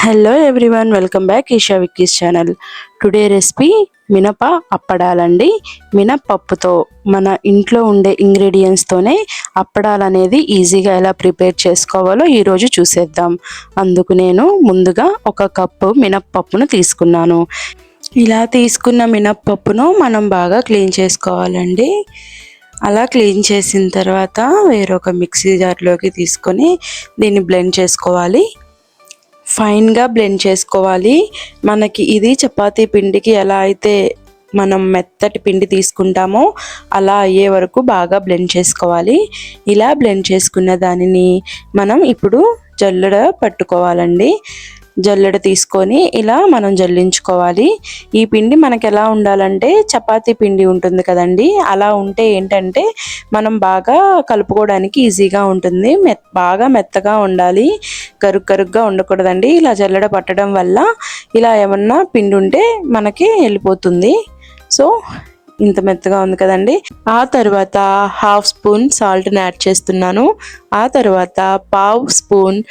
Hello everyone welcome back Esha Vicky's channel today recipe మినప అప్పడాలండి. మినపప్పుతో మన ఇంట్లో ఉండే ఇంగ్రీడియంట్స్తోనే అప్పడాలు అనేది ఈజీగా ఎలా ప్రిపేర్ చేసుకోవాలో ఈరోజు చూసేద్దాం. అందుకు నేను ముందుగా ఒక కప్పు మినప్పప్పును తీసుకున్నాను. ఇలా తీసుకున్న మినప్పప్పును మనం బాగా క్లీన్ చేసుకోవాలండి. అలా క్లీన్ చేసిన తర్వాత వేరొక మిక్సీ జార్లోకి తీసుకొని దీన్ని బ్లెండ్ చేసుకోవాలి. ఫైన్గా బ్లెండ్ చేసుకోవాలి. మనకి ఇది చపాతీ పిండికి ఎలా అయితే మనం మెత్తటి పిండి తీసుకుంటామో అలా అయ్యే వరకు బాగా బ్లెండ్ చేసుకోవాలి. ఇలా బ్లెండ్ చేసుకున్న దానిని మనం ఇప్పుడు జల్లెడ పట్టుకోవాలండి. జల్లెడ తీసుకొని ఇలా మనం జల్లించుకోవాలి. ఈ పిండి మనకి ఎలా ఉండాలంటే చపాతీ పిండి ఉంటుంది కదండి. అలా ఉంటే ఏంటంటే మనం బాగా కలుపుకోవడానికి ఈజీగా ఉంటుంది. మెత్ బాగా మెత్తగా ఉండాలి. కరుగ్ కరుగ్గా ఉండకూడదండి. ఇలా జల్లెడ పట్టడం వల్ల ఇలా ఏమన్నా పిండి ఉంటే మనకి వెళ్ళిపోతుంది. సో ఇంత మెత్తగా ఉంది కదండి. ఆ తర్వాత హాఫ్ స్పూన్ సాల్ట్ని యాడ్ చేస్తున్నాను. ఆ తర్వాత పావు స్పూన్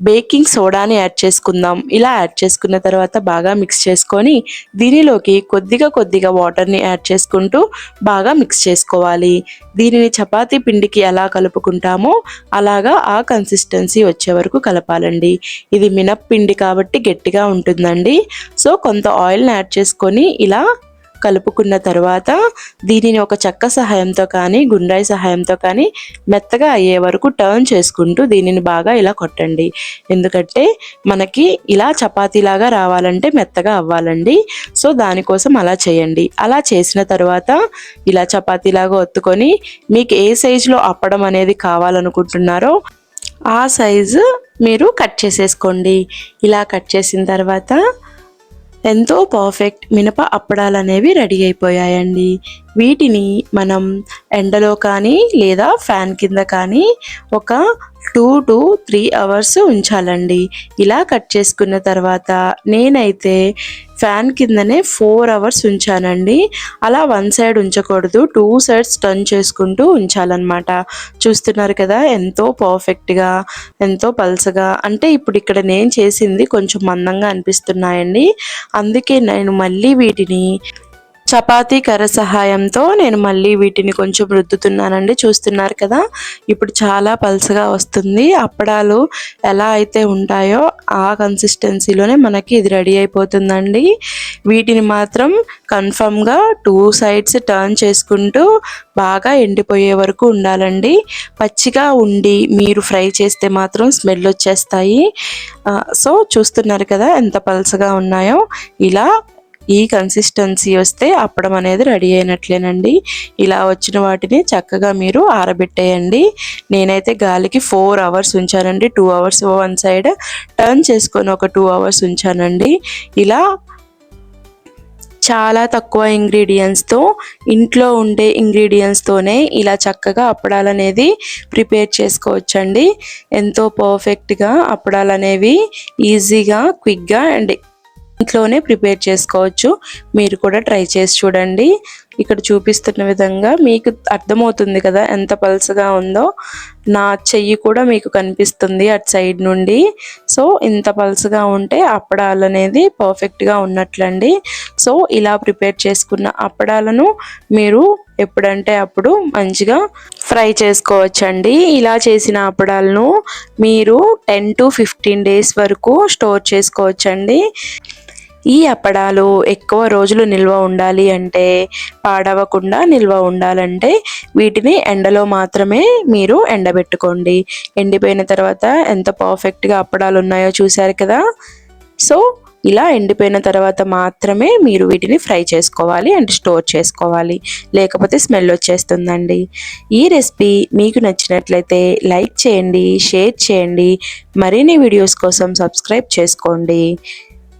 బేకింగ్ సోడాని యాడ్ చేసుకుందాం. ఇలా యాడ్ చేసుకున్న తర్వాత బాగా మిక్స్ చేసుకొని దీనిలోకి కొద్దిగా కొద్దిగా వాటర్ని యాడ్ చేసుకుంటూ బాగా మిక్స్ చేసుకోవాలి. దీనిని చపాతీ పిండికి ఎలా కలుపుకుంటామో అలాగా ఆ కన్సిస్టెన్సీ వచ్చే వరకు కలపాలండి. ఇది మినప్పిండి కాబట్టి గట్టిగా ఉంటుందండి. సో కొంత ఆయిల్ని యాడ్ చేసుకొని ఇలా కలుపుకున్న తర్వాత దీనిని ఒక చెక్క సహాయంతో కానీ గుండ్రాయి సహాయంతో కానీ మెత్తగా అయ్యే వరకు టర్న్ చేసుకుంటూ దీనిని బాగా ఇలా కొట్టండి. ఎందుకంటే మనకి ఇలా చపాతీలాగా రావాలంటే మెత్తగా అవ్వాలండి. సో దానికోసం అలా చేయండి. అలా చేసిన తర్వాత ఇలా చపాతీలాగా ఒత్తుకొని మీకు ఏ సైజులో అప్పడం అనేది కావాలనుకుంటున్నారో ఆ సైజు మీరు కట్ చేసేసుకోండి. ఇలా కట్ చేసిన తర్వాత ఎంతో పర్ఫెక్ట్ మినప అప్పడాలు అనేవి రెడీ అయిపోయాయండి. వీటిని మనం ఎండలో కానీ లేదా ఫ్యాన్ కింద కానీ ఒక టూ టు త్రీ అవర్స్ ఉంచాలండి. ఇలా కట్ చేసుకున్న తర్వాత నేనైతే ఫ్యాన్ కిందనే ఫోర్ అవర్స్ ఉంచానండి. అలా వన్ సైడ్ ఉంచకూడదు టూ సైడ్స్ టర్న్ చేసుకుంటూ ఉంచాలన్నమాట. చూస్తున్నారు కదా ఎంతో పర్ఫెక్ట్గా ఎంతో పల్సగా అంటే ఇప్పుడు ఇక్కడ నేను చేసింది కొంచెం మందంగా అనిపిస్తున్నాయండి. అందుకే నేను మళ్ళీ వీటిని చపాతీ కర్ర సహాయంతో నేను మళ్ళీ వీటిని కొంచెం రుద్దుతున్నానండి. చూస్తున్నారు కదా ఇప్పుడు చాలా పల్సగా వస్తుంది. అప్పడాలు ఎలా అయితే ఉంటాయో ఆ కన్సిస్టెన్సీలోనే మనకి ఇది రెడీ అయిపోతుందండి. వీటిని మాత్రం కన్ఫర్మ్గా టూ సైడ్స్ టర్న్ చేసుకుంటూ బాగా ఎండిపోయే వరకు ఉండాలండి. పచ్చిగా ఉండి మీరు ఫ్రై చేస్తే మాత్రం స్మెల్ వచ్చేస్తాయి. సో చూస్తున్నారు కదా ఎంత పల్సగా ఉన్నాయో. ఇలా ఈ కన్సిస్టెన్సీ వస్తే అప్పడం అనేది రెడీ అయినట్లేనండి. ఇలా వచ్చిన వాటిని చక్కగా మీరు ఆరబెట్టేయండి. నేనైతే గాలికి four hours ఉంచానండి. Two hours one side turn చేసుకొని ఒక టూ అవర్స్ ఉంచానండి. ఇలా చాలా తక్కువ ఇంగ్రీడియంట్స్తో ఇంట్లో ఉండే ఇంగ్రీడియంట్స్తోనే ఇలా చక్కగా అప్పడాలు అనేది ప్రిపేర్ చేసుకోవచ్చండి. ఎంతో పర్ఫెక్ట్గా అప్పడాలు అనేవి ఈజీగా క్విక్గా అండ్ ఇంట్లోనే ప్రిపేర్ చేసుకోవచ్చు. మీరు కూడా ట్రై చేసి చూడండి. ఇక్కడ చూపిస్తున్న విధంగా మీకు అర్థమవుతుంది కదా ఎంత పల్సగా ఉందో. నా చెయ్యి కూడా మీకు కనిపిస్తుంది అటు సైడ్ నుండి. సో ఇంత పల్సగా ఉంటే అప్పడాలు అనేది పర్ఫెక్ట్గా ఉన్నట్లండి. సో ఇలా ప్రిపేర్ చేసుకున్న అప్పడాలను మీరు ఎప్పుడంటే అప్పుడు మంచిగా ఫ్రై చేసుకోవచ్చండి. ఇలా చేసిన అప్పడాలను మీరు టెన్ టు ఫిఫ్టీన్ డేస్ వరకు స్టోర్ చేసుకోవచ్చండి. ఈ అప్పడాలు ఎక్కువ రోజులు నిల్వ ఉండాలి అంటే పాడవకుండా నిల్వ ఉండాలంటే వీటిని ఎండలో మాత్రమే మీరు ఎండబెట్టుకోండి. ఎండిపోయిన తర్వాత ఎంత పర్ఫెక్ట్గా అప్పడాలు ఉన్నాయో చూశారు కదా? సో ఇలా ఎండిపోయిన తర్వాత మాత్రమే మీరు వీటిని ఫ్రై చేసుకోవాలి అండ్ స్టోర్ చేసుకోవాలి. లేకపోతే స్మెల్ వచ్చేస్తుందండి. ఈ రెసిపీ మీకు నచ్చినట్లయితే లైక్ చేయండి షేర్ చేయండి. మరిన్ని వీడియోస్ కోసం సబ్స్క్రైబ్ చేసుకోండి.